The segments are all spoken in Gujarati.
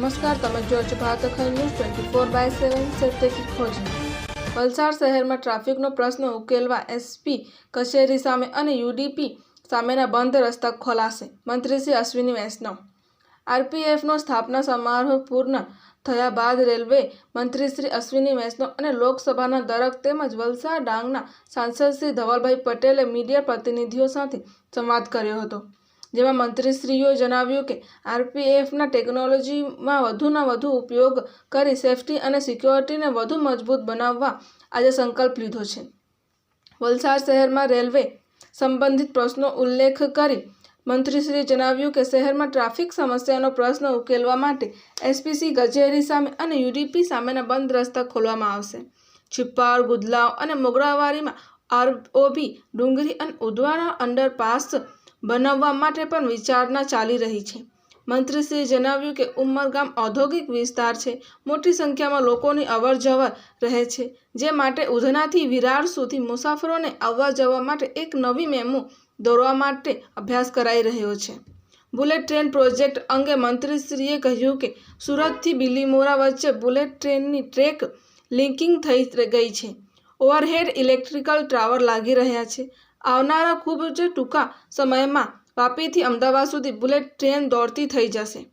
નમસ્કાર, તમે જો છો Bharat Akhand news twenty four by seven સત્યથી ખોજી વલસાડ શહેરમાં ટ્રાફિકનો પ્રશ્ન ઉકેલવા એસપી કચેરી સામે અને યુડીપી સામેના બંધ રસ્તા ખોલાશે. મંત્રી શ્રી અશ્વિની વૈષ્ણવ. આરપીએફનો સ્થાપના સમારોહ પૂર્ણ થયા બાદ રેલવે મંત્રી શ્રી અશ્વિની વૈષ્ણવ અને લોકસભાના દરક તેમજ વલસાડ ડાંગના સાંસદ શ્રી ધવલભાઈ પટેલે મીડિયા પ્રતિનિધિઓ સાથે સંવાદ કર્યો હતો. જેમાં મંત્રીશ્રીઓએ જણાવ્યું કે આરપીએફના ટેકનોલોજીમાં વધુના વધુ ઉપયોગ કરી સેફટી અને સિક્યોરિટીને વધુ મજબૂત બનાવવા આજે સંકલ્પ લીધો છે. વલસાડ શહેરમાં રેલવે સંબંધિત પ્રશ્નો ઉલ્લેખ કરી મંત્રીશ્રીએ જણાવ્યું કે શહેરમાં ટ્રાફિક સમસ્યાનો પ્રશ્ન ઉકેલવા માટે એસપીસી ગજેરી સામે અને યુડીપી સામેના બંધ રસ્તા ખોલવામાં આવશે. છિપ્પાર ગુદલાવ અને મોગરાવારીમાં આરઓબી, ડુંગરી અને ઉદવાડા અંડરપાસ બનાવવા માટે પણ વિચારણા ચાલી રહી છે. મંત્રીશ્રીએ જણાવ્યું કે ઉમરગામ ઔદ્યોગિક વિસ્તાર છે. મોટી સંખ્યામાં લોકોની અવર જવર રહે છે, જે માટે ઉધનાથી વિરાર સુધી મુસાફરોને આવવા જવા માટે એક નવી મેમો દોરવા માટે અભ્યાસ કરાઈ રહ્યો છે. બુલેટ ટ્રેન પ્રોજેક્ટ અંગે મંત્રીશ્રીએ કહ્યું કે, સુરતથી બિલીમોરા વચ્ચે બુલેટ ટ્રેનની ટ્રેક લિંકિંગ થઈ ગઈ છે. ઓવરહેડ ઇલેક્ટ્રિકલ ટાવર લાગી રહ્યા છે. આવનારા ખૂબ જ ટૂંકા સમયમાં વાપીથી અમદાવાદ સુધી બુલેટ ટ્રેન દોડતી થઈ જશે.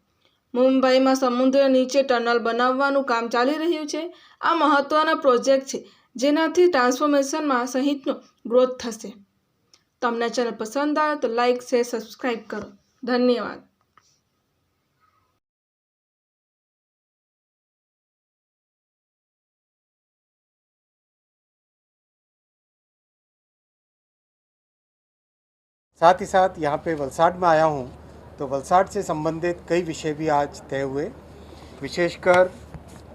મુંબઈમાં સમુદ્ર નીચે ટનલ બનાવવાનું કામ ચાલી રહ્યું છે. આ મહત્વનો પ્રોજેક્ટ છે, જેનાથી ટ્રાન્સફોર્મેશનમાં સહિતનો ગ્રોથ થશે. તમને ચેનલ પસંદ આવે તો લાઇક શેર સબસ્ક્રાઈબ કરો. ધન્યવાદ. साथ ही साथ यहाँ पे वलसाड में आया हूँ तो वलसाड से संबंधित कई विषय भी आज तय हुए। विशेषकर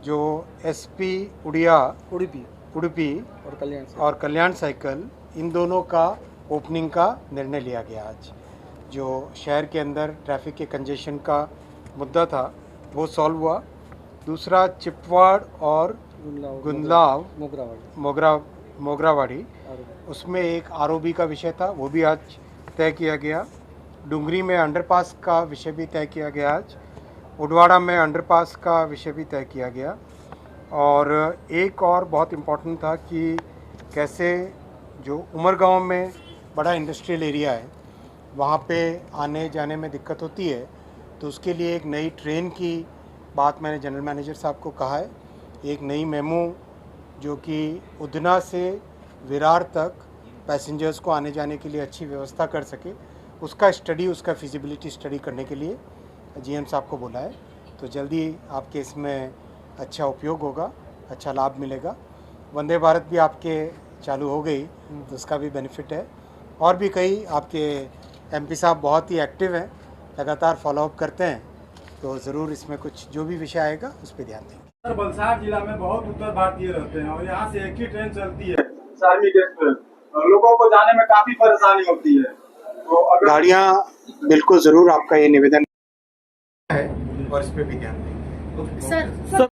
जो एसपी उड़िया उड़ीपी। उड़पी और कल्याण और कल्याण साइकिल इन दोनों का ओपनिंग का निर्णय लिया गया आज। जो शहर के अंदर ट्रैफ़िक के कंजेशन का मुद्दा था वो सॉल्व हुआ। दूसरा चिपवाड़ और गुंदलाव मोगरावाड़ी। मोगरा मोगरावाड़ी। उसमें एक आरओबी का विषय था वो भी आज तय किया गया। डुंगरी में अंडरपास का विषय भी तय किया गया आज। उडवाड़ा में अंडरपास का विषय भी तय किया गया। और एक और बहुत इम्पोर्टेंट था कि कैसे जो उमरगांव में बड़ा इंडस्ट्रियल एरिया है, वहाँ पे आने जाने में दिक्कत होती है तो उसके लिए एक नई ट्रेन की बात मैंने जनरल मैनेजर साहब को कहा है। एक नई मेमो जो कि उधना से विरार तक पैसेंजर्स को आने जाने के लिए अच्छी व्यवस्था कर सके उसका स्टडी उसका फिजिबिलिटी स्टडी करने के लिए जीएम साहब को बोला है। तो जल्दी आपके इसमें अच्छा उपयोग होगा अच्छा लाभ मिलेगा। वंदे भारत भी आपके चालू हो गई तो उसका भी बेनिफिट है। और भी कई आपके एमपी साहब बहुत ही एक्टिव हैं लगातार फॉलोअप करते हैं। तो ज़रूर इसमें कुछ जो भी विषय आएगा उस पर ध्यान देंगे। सर वलसाड जिला में बहुत उत्तर भारतीय रहते हैं और यहाँ से एक ही ट्रेन चलती है। एक्सप्रेस और लोगों को जाने में काफ़ी परेशानी होती है। तो अगर गाड़ियाँ बिल्कुल ज़रूर आपका ये निवेदन है और इस पर भी ध्यान देंगे। सर